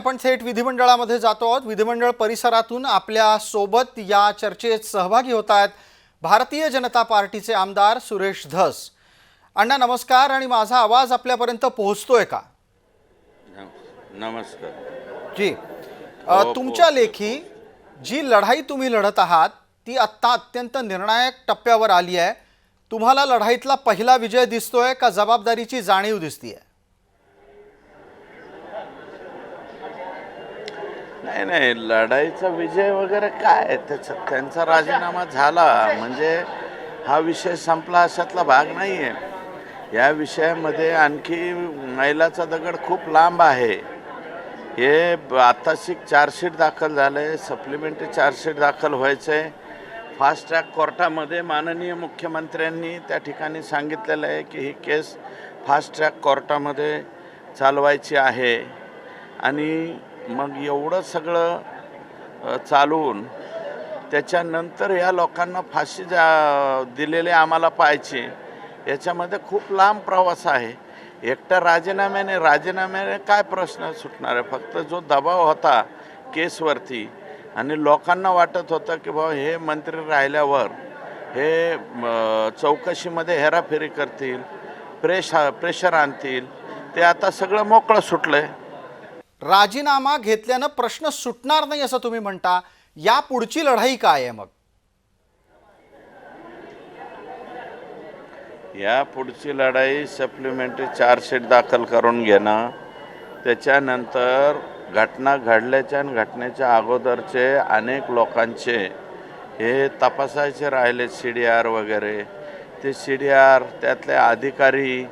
आपण थेट विधिमंडळामध्ये जातो आहोत. विधिमंडळ परिसरातून आपल्यासोबत या चर्चेत सहभागी होत आहेत भारतीय जनता पार्टीचे आमदार सुरेश धस. अण्णा नमस्कार आणि माझा आवाज आपल्यापर्यंत पोहोचतोय का? नमस्कार. जी. अ, तुमच्या लेखी जी लढाई तुम्ही लढत आहात ती आत्ता अत्यंत निर्णायक टप्प्यावर आली आहे. तुम्हाला लढाईतला पहिला विजय दिसतोय का? जबाबदारीची जाणीव दिसतीये. नाही नाही लढाईचा विजय वगैरे काय त्याचा त्यांचा राजीनामा झाला म्हणजे हा विषय संपला अशातला भाग नाही आहे या विषयामध्ये आणखी मैलाचा दगड खूप लांब आहे. हे ब- आत्ताशी चार्जशीट दाखल झालं आहे सप्लिमेंटरी चार्जशीट दाखल व्हायचं आहे फास्ट ट्रॅक कोर्टामध्ये माननीय मुख्यमंत्र्यांनी त्या ठिकाणी सांगितलेलं आहे की ही केस फास्ट ट्रॅक कोर्टामध्ये चालवायची आहे. आणि मग एवढं सगळं चालवून त्याच्यानंतर या लोकांना फाशी जा दिलेले आम्हाला पाहायचे. याच्यामध्ये खूप लांब प्रवास आहे. एकट्या राजीनाम्याने राजीनाम्याने काय प्रश्न सुटणार आहे? फक्त जो दबाव होता केसवरती आणि लोकांना वाटत होतं की बाबा हे मंत्री राहिल्यावर हे चौकशीमध्ये हेराफेरी करतील प्रेश प्रेशर आणतील. ते आता सगळं मोकळं सुटलं आहे राजीनामा घेतल्यानं प्रश्न सुटणार नाही असं तुम्ही म्हणता. या पुढची लढाई काय आहे मग? या पुढची लढाई सप्लिमेंटरी चार्जशीट दाखल करून घेणं त्याच्यानंतर घटना घडल्याच्या आणि घटनेच्या अगोदरचे अनेक लोकांचे हे तपासायचे राहिले सी डी आर वगैरे. ते सी डी आर त्यातले अधिकारी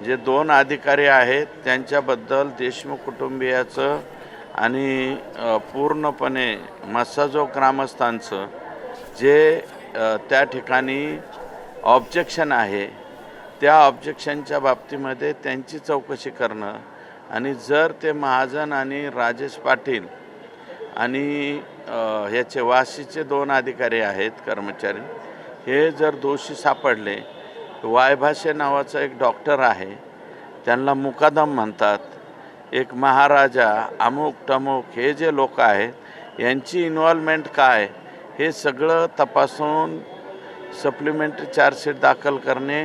जे दोन अधिकारी आहेत त्यांच्याबद्दल देशमुख कुटुंबियाचं आणि पूर्णपणे मसाजो ग्रामस्थांचं जे त्या ठिकाणी ऑब्जेक्शन आहे त्या ऑब्जेक्शनच्या बाबतीमध्ये त्यांची चौकशी करणं आणि जर ते महाजन आणि राजेश पाटील आणि ह्याचे वाशीचे दोन अधिकारी आहेत कर्मचारी हे जर दोषी सापडले वायभाषे नावाचा एक डॉक्टर आहे. त्यांना मुकादम म्हणतात. एक महाराजा अमुक टमुक हे जे लोक आहेत यांची इन्व्हॉल्वमेंट काय? हे सगळं तपासून सप्लिमेंटरी चार्जशीट दाखल करणे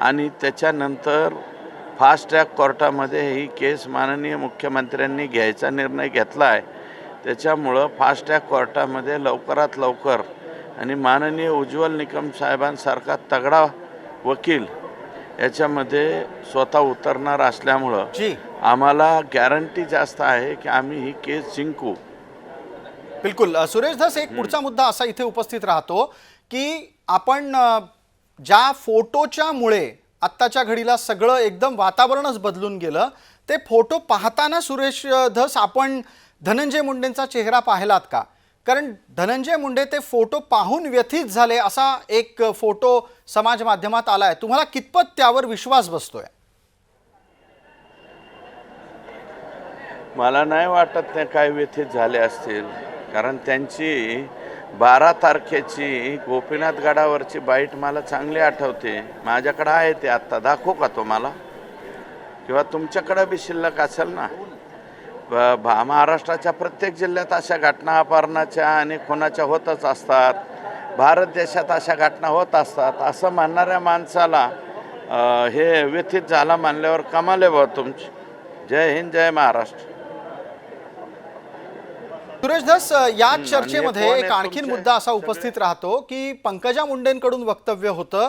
आणि त्याच्यानंतर फास्ट ट्रॅक कोर्टामध्ये ही केस माननीय मुख्यमंत्र्यांनी घ्यायचा निर्णय घेतला आहे त्याच्यामुळं फास्ट ट्रॅक कोर्टामध्ये लवकरात लवकर आणि माननीय उज्ज्वल निकम साहेबांसारखा तगडा वकील याच्यामध्ये स्वतः उतरणार असल्यामुळं जी. आम्हाला गॅरंटी जास्त आहे की आम्ही ही केस जिंकू. बिलकुल. सुरेश धस एक पुढचा मुद्दा असा इथे उपस्थित राहतो की आपण ज्या फोटोच्या मुळे आत्ताच्या घडीला सगळं एकदम वातावरणच बदलून गेलं ते फोटो पाहताना सुरेश धस आपण धनंजय मुंडेंचा चेहरा पाहिलात का? कारण धनंजय मुंडे ते फोटो पाहून व्यथित झाले असा एक फोटो समाज माध्यमात आलाय. तुम्हाला कितपत त्यावर विश्वास बसतोय? मला नाही वाटत ते काय व्यथित झाले असतील. कारण त्यांची बारा तारखेची गोपीनाथ गडावरची बाईट मला चांगली आठवते. माझ्याकडं आहे ते. आत्ता दाखवू का तुम्हाला? किंवा तुमच्याकडं बी शिल्लक असेल ना? भा महाराष्ट्राच्या प्रत्येक जिल्ह्यात अशा घटना अपहरणाच्या आणि खुनाच्या होतच असतात. भारत देशात अशा घटना होत असतात. असं म्हणणाऱ्या माणसाला हे व्यथित झाला मानल्यावर कमाले बा तुमची. जय हिंद जय महाराष्ट्र. सुरेश धस या चर्चेमध्ये एक आणखीन मुद्दा असा उपस्थित राहतो की पंकजा मुंडेंकडून वक्तव्य होतं.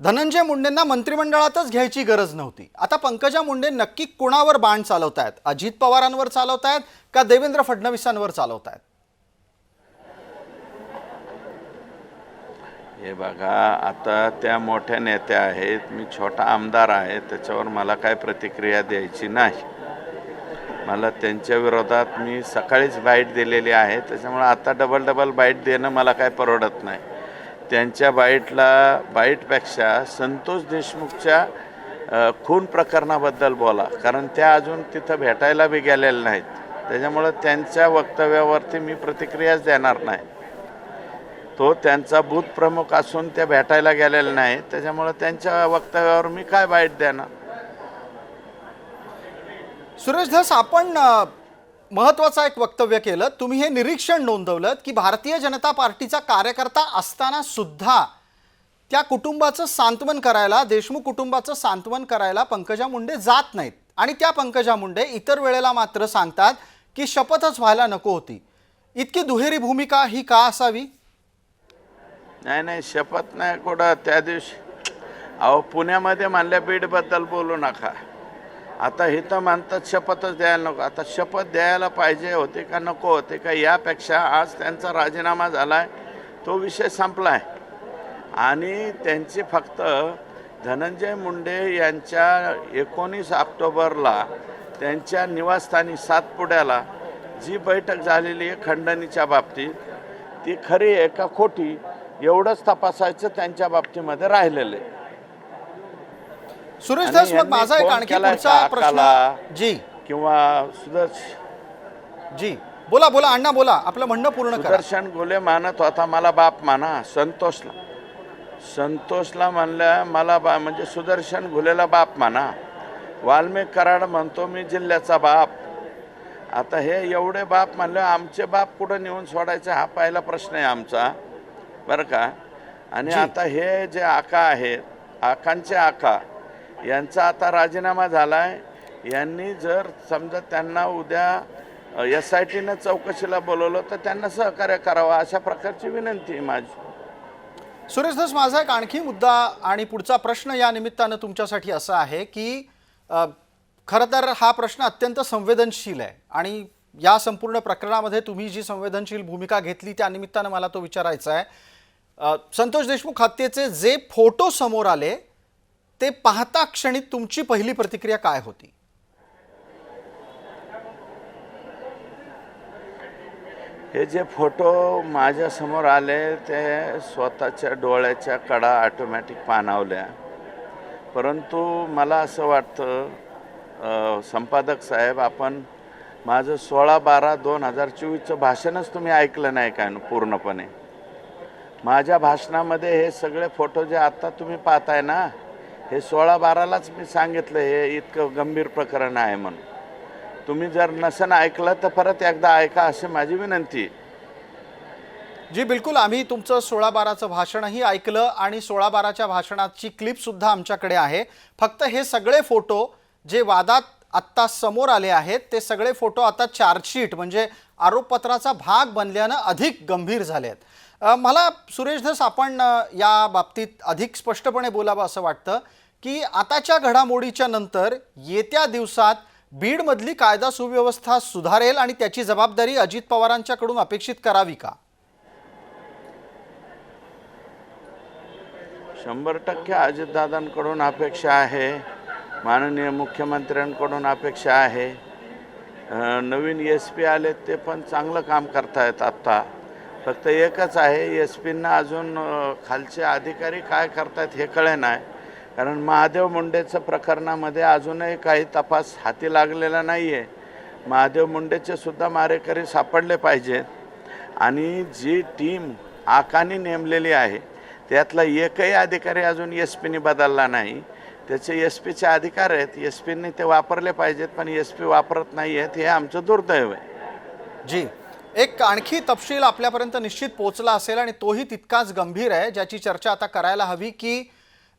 धनंजय मुंडेंना मंत्रिमंडळातच घ्यायची गरज नव्हती. आता पंकजा मुंडे नक्की कुणावर बाण चालवतायत? अजित पवारांवर चालवतायत का देवेंद्र फडणवीसांवर चालवतायत? हे बघा आता त्या मोठ्या नेत्या आहेत मी छोटा आमदार आहे त्याच्यावर मला काय प्रतिक्रिया द्यायची नाही. मला त्यांच्या विरोधात मी सकाळीच बाईट दिलेली आहे त्याच्यामुळे आता डबल डबल बाईट देणं मला काय परवडत नाही. त्यांच्या बाईटला बाईटपेक्षा संतोष देशमुखच्या खून प्रकरणाबद्दल बोला. कारण त्या अजून तिथं भेटायला बी गेलेल्या नाहीत. त्याच्यामुळं त्यांच्या वक्तव्यावरती मी प्रतिक्रियाच देणार नाही. तो त्यांचा बूथ प्रमुख असून त्या भेटायला गेलेल्या नाही त्याच्यामुळं त्यांच्या वक्तव्यावर मी काय बाईट देणार? सुरेश धस आपण महत्वाचं एक वक्तव्य केलं. तुम्ही हे निरीक्षण नोंदवलं की भारतीय जनता पार्टीचा कार्यकर्ता असताना सुद्धा त्या कुटुंबाचं सांत्वन करायला देशमुख कुटुंबाचं सांत्वन करायला पंकजा मुंडे जात नाहीत. आणि त्या पंकजा मुंडे इतर वेळेला मात्र सांगतात की शपथच व्हायला नको होती. इतकी दुहेरी भूमिका ही का असावी? नाही नाही शपथ नाही कुठं. त्या दिवशी अहो पुण्यामध्ये मानल्या बीडबद्दल बोलू नका. आता हे तर मानतात शपथच द्यायला नको. आता शपथ द्यायला पाहिजे होते का नको होते का यापेक्षा आज त्यांचा राजीनामा झाला आहे तो विषय संपला आहे आणि त्यांची फक्त धनंजय मुंडे यांच्या एकोणीस ऑक्टोबरला त्यांच्या निवासस्थानी सातपुड्याला जी बैठक झालेली आहे खंडणीच्या बाबतीत ती खरी आहे का खोटी एवढंच तपासायचं त्यांच्या बाबतीमध्ये राहिलेलं आहे. सुरेश धस मग माझा एक आणखी पुढचा प्रश्न? जी. किंवा सुदर्श. जी. बोला बोला अण्णा बोला. आपलं म्हणणं पूर्ण करा. सुदर्शन गुले मानत होता मला बाप माना. संतोषला. संतोषला म्हणलं मला बा म्हणजे सुदर्शन गुलेला बाप माना. वाल्मिक कराड म्हणतो मी जिल्ह्याचा बाप. आता हे एवढे बाप म्हणलं आमचे बाप कुठं नेऊन सोडायचे? हा पहिला प्रश्न आहे आमचा. बरं का? आणि. आता हे जे आका आहेत आकांचे आका यांचा आता राजीनामा झाला आहे यांनी जर समजा त्यांना उद्या एस आय टीनं चौकशीला बोलवलं तर त्यांना सहकार्य करावं अशा प्रकारची विनंती आहे माझी. सुरेश धस माझा एक आणखी मुद्दा आणि पुढचा प्रश्न या निमित्तानं तुमच्यासाठी असा आहे की अ, खरं तर हा प्रश्न अत्यंत संवेदनशील आहे आणि या संपूर्ण प्रकरणामध्ये तुम्ही जी संवेदनशील भूमिका घेतली त्या निमित्तानं मला तो विचारायचा आहे. अ, संतोष देशमुख हत्येचे जे फोटो समोर आले ते पाहता क्षणी तुमची पहिली प्रतिक्रिया काय होती? हे जे फोटो माझ्यासमोर आले ते स्वतःच्या डोळ्याच्या कडा ऑटोमॅटिक पाणावल्या. परंतु मला असं वाटतं संपादक साहेब आपण माझं सोळा बारा दोन हजार चोवीसचं भाषणच तुम्ही ऐकलं नाही काय पूर्णपणे? माझ्या भाषणामध्ये हे सगळे फोटो जे आत्ता तुम्ही पाहताय ना हे सोळा बारालाच मी सांगितलं हे इतकं गंभीर प्रकरण आहे म्हणून. तुम्ही जर नसन ऐकलं तर परत एकदा ऐका अशी माझी विनंती. जी बिलकुल. आम्ही तुमचं सोळा बाराचं भाषणही ऐकलं आणि सोळा बाराच्या भाषणाची क्लिपसुद्धा आमच्याकडे आहे. फक्त हे सगळे फोटो जे वादात आत्ता समोर आले आहेत ते सगळे फोटो आता चार्जशीट म्हणजे आरोपपत्राचा भाग बनल्यानं अधिक गंभीर झाले आहेत मला सुरेश धस आपण या बाबतीत अधिक स्पष्टपणे बोलावं असं वाटतं की आताच्या घडामोडीच्या नंतर येत्या दिवसात बीडमधली कायदा सुव्यवस्था सुधारेल आणि त्याची जबाबदारी अजित पवारांच्याकडून अपेक्षित करावी का? शंभर टक्के अजितदादांकडून अपेक्षा आहे माननीय मुख्यमंत्र्यांकडून अपेक्षा आहे. नवीन एस पी आले ते पण चांगलं काम करतायत आत्ता फक्त एकच आहे एस पींना अजून खालचे अधिकारी काय करतात हे कळे नाही. कारण महादेव मुंडेचं प्रकरणामध्ये अजूनही काही तपास हाती लागलेला नाही आहे महादेव मुंडेचे सुद्धा मारेकरी सापडले पाहिजेत. आणि जी टीम आकानी नेमलेली आहे त्यातला एकही अधिकारी अजून एस पीने बदलला नाही. त्याचे एस पीचे अधिकार आहेत एस पीने ते वापरले पाहिजेत पण एस पी वापरत नाही आहेत हे आमचं दुर्दैव आहे. जी. एक आणखी तपशील आपल्यापर्यंत निश्चित पोचला असेल आणि तोही तितकाच गंभीर आहे ज्याची चर्चा आता करायला हवी की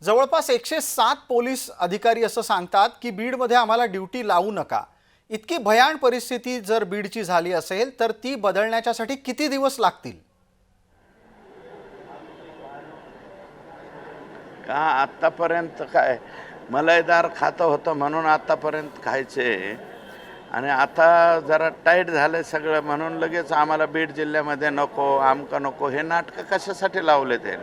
जवळपास एकशे सात पोलीस अधिकारी असं सांगतात की बीडमध्ये आम्हाला ड्युटी लावू नका. इतकी भयान परिस्थिती जर बीडची झाली असेल तर ती बदलण्याच्यासाठी किती दिवस लागतील? का आत्तापर्यंत काय? मलईदार खातं होतं म्हणून आत्तापर्यंत खायचे. आणि आता जरा टाईट झालं सगळं म्हणून लगेच आम्हाला बीड जिल्ह्यामध्ये नको आमकं नको. हे नाटकं कशासाठी लावले ते?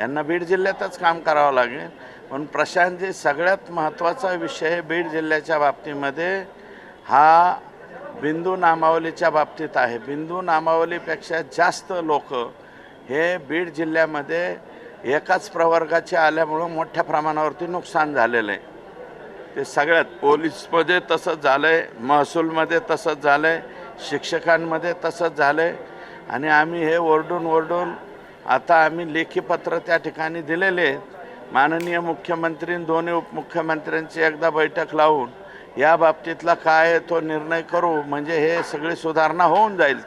यांना बीड जिल्ह्यातच काम करावं लागेल. म्हणून प्रशांतजी सगळ्यात महत्त्वाचा विषय बीड जिल्ह्याच्या बाबतीमध्ये हा बिंदू नामावलीच्या बाबतीत आहे. बिंदू नामावलीपेक्षा जास्त लोक हे बीड जिल्ह्यामध्ये एकाच प्रवर्गाचे आल्यामुळं मोठ्या प्रमाणावरती नुकसान झालेलं आहे. ते सगळ्यात पोलीसमध्ये तसंच झालं आहे महसूलमध्ये तसंच झालं आहे शिक्षकांमध्ये तसंच झालं आहे आणि आम्ही हे ओरडून ओरडून आता आम्ही लेखी पत्र त्या ठिकाणी दिलेले आहेत. माननीय मुख्यमंत्री दोन्ही उपमुख्यमंत्र्यांची एकदा बैठक लावून या बाबतीतला काय आहे तो निर्णय करू म्हणजे हे सगळी सुधारणा होऊन जाईल.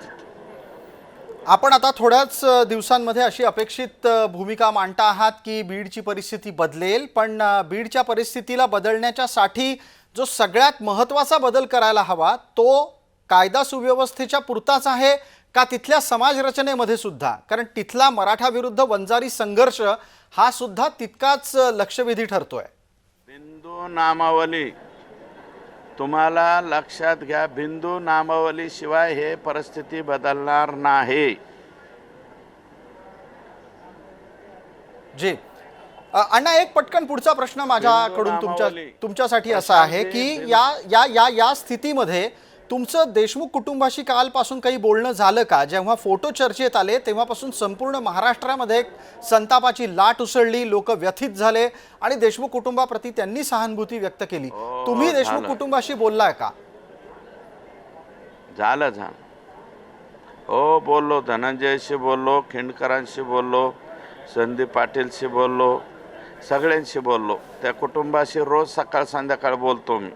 आपण आता थोड्याच दिवसांमध्ये अशी अपेक्षित भूमिका मांडता आहात की बीडची परिस्थिती बदलेल पण बीडच्या परिस्थितीला बदलण्याच्यासाठी जो सगळ्यात महत्त्वाचा बदल करायला हवा तो कायदा सुव्यवस्थेच्या पुरताच आहे का तिथल्या समाजरचनेमध्ये सुद्धा? कारण तिथला मराठा विरुद्ध वंजारी संघर्ष हा सुद्धा तितकाच लक्षवेधी ठरतोय. बिंदू नामावली. तुम्हाला लक्षात घ्या बिंदू नामावली शिवाय हे परिस्थिती बदलणार नाही जी अण्णा एक पटकन पुढचा प्रश्न माझ्याकडून तुमच्या. तुमच्यासाठी असा आहे की या या या या स्थितीमध्ये तुमचं देशमुख कुटुंबाशी कालपासून काही बोलणं झालं का? जेव्हा फोटो चर्चेत आले तेव्हापासून संपूर्ण महाराष्ट्रामध्ये संतापाची लाट उसळली लोक व्यथित झाले आणि देशमुख कुटुंबाप्रती त्यांनी सहानुभूती व्यक्त केली. हो, तुम्ही देशमुख. कुटुंबाशी बोललाय का? झालं झालं. हो बोललो. धनंजयशी बोललो खिंडकरांशी बोललो संदीप पाटीलशी बोललो सगळ्यांशी बोललो. त्या कुटुंबाशी रोज सकाळ संध्याकाळ बोलतो मी.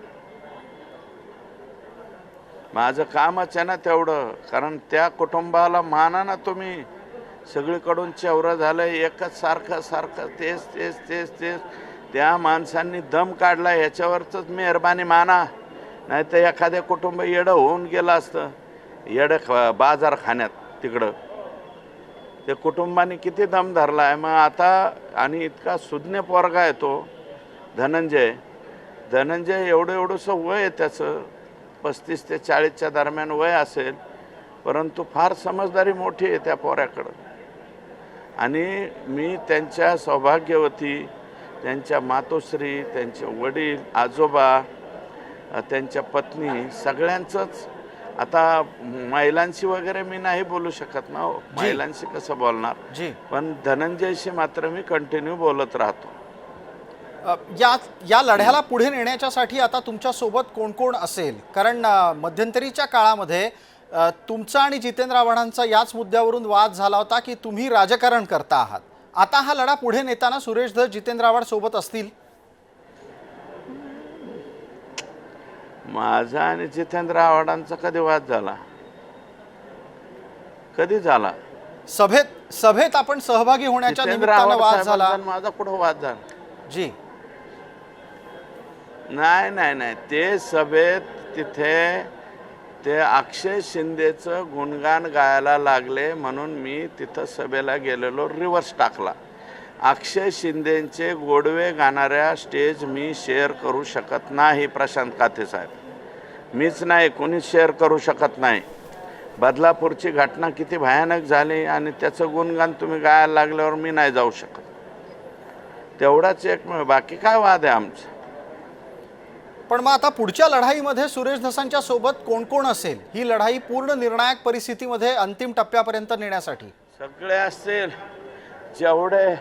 माझं कामच आहे ना तेवढं. कारण त्या कुटुंबाला माना ना तुम्ही. सगळीकडून चेवरं झालं एकच सारखं सारखं तेच तेच तेच तेच. त्या माणसांनी दम काढला याच्यावरच मेहरबानी माना. नाही तर एखादे कुटुंब येडं होऊन गेलं असतं. येडं ख बाजार खाण्यात तिकडं. ते कुटुंबाने किती दम धरला आहे. मग आता आणि इतका सुज्ञ पोरगा आहे तो धनंजय. धनंजय एवढं एवढंसं वय आहे त्याचं. पस्तीस ते चाळीसच्या दरम्यान वय असेल परंतु फार समजदारी मोठी आहे त्या पोऱ्याकडं. आणि मी त्यांच्या सौभाग्यवती त्यांच्या मातोश्री त्यांचे वडील आजोबा त्यांच्या पत्नी सगळ्यांचंच आता महिलांशी वगैरे मी नाही बोलू शकत ना हो. महिलांशी कसं बोलणार? पण धनंजयशी मात्र मी कंटिन्यू बोलत राहतो. या या लढ्याला पुढे नेण्याच्यासाठी आता तुमच्यासोबत कोण कोण असेल? कारण मध्यंतरीच्या काळामध्ये तुमचा आणि जितेंद्र आव्हाडांचा याच मुद्द्यावरून वाद झाला होता की तुम्ही राजकारण करता आहात. आता हा लढा पुढे नेताना सुरेश धस जितेंद्र आव्हाड सोबत असतील? माझा आणि जितेंद्र आव्हाडांचा कधी वाद झाला? कधी झाला? सभेत सभेत आपण सहभागी होण्याच्या निमित्तानं वाद झाला. माझा कुठं वाद झाला? जी. नाही नाही नाही. ते सभेत तिथे ते अक्षय शिंदेचं गुणगान गायला लागले म्हणून मी तिथं सभेला गेलेलो रिव्हर्स टाकला. अक्षय शिंदेचे गोडवे गाणाऱ्या स्टेज मी शेअर करू शकत नाही प्रशांत काथे साहेब. मीच नाही कोणीच शेअर करू शकत नाही. बदलापूरची घटना किती भयानक झाली आणि त्याचं गुणगान तुम्ही गायला लागल्यावर मी नाही जाऊ शकत. तेवढाच एक बाकी काय वाद आहे आमचं? पण मग आता पुढच्या लढाईमध्ये सुरेश धसांच्या सोबत कोण कोण असेल? ही लढाई पूर्ण निर्णायक परिस्थितीमध्ये अंतिम टप्प्यापर्यंत नेण्यासाठी. सगळे असतील जेवढे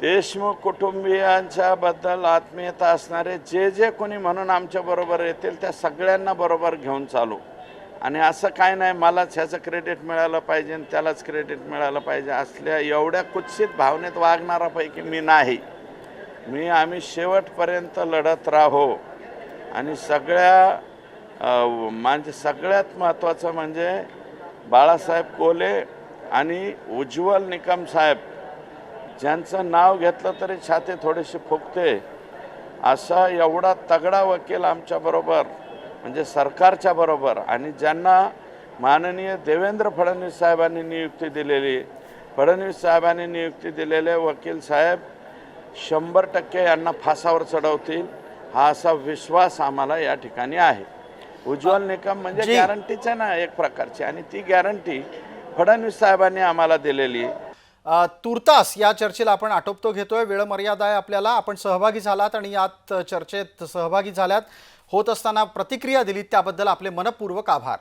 देशमुख कुटुंबियांच्या बद्दल आत्मीयता असणारे जे जे कोणी म्हणून आमच्या बरोबर येतील त्या सगळ्यांना बरोबर घेऊन चालू. आणि असं काय नाही मलाच ह्याचं क्रेडिट मिळालं पाहिजे आणि त्यालाच क्रेडिट मिळालं पाहिजे. असल्या एवढ्या कुत्सित भावनेत वागणारापैकी मी नाही. मी आम्ही शेवटपर्यंत लढत राहो. आणि सगळ्या म्हणजे सगळ्यात महत्त्वाचं म्हणजे बाळासाहेब कोले आणि उज्ज्वल निकम साहेब. ज्यांचं नाव घेतलं तरी छाती थोडीशी फुगते असा एवढा तगडा वकील आमच्याबरोबर म्हणजे सरकारच्या बरोबर आणि ज्यांना माननीय देवेंद्र फडणवीस साहेबांनी नियुक्ती दिलेली. फडणवीस साहेबांनी नियुक्ती दिलेले वकील साहेब शंभर टक्के यांना फासावर चढवतील हा असा विश्वास आम्हाला या ठिकाणी आहे. उज्ज्वल निकम म्हणजे. गॅरंटीच आहे ना एक प्रकारची आणि ती गॅरंटी फडणवीस साहेबांनी आम्हाला दिलेली तुर्तास या चर्चेला आपण आटोपतो घेतोय. वेळ मर्यादा आहे आपल्याला. आपण सहभागी झालात आणि यात चर्चेत सहभागी झाल्यात. होत असताना प्रतिक्रिया दिलीत. त्याबद्दल आपले मनपूर्वक आभार.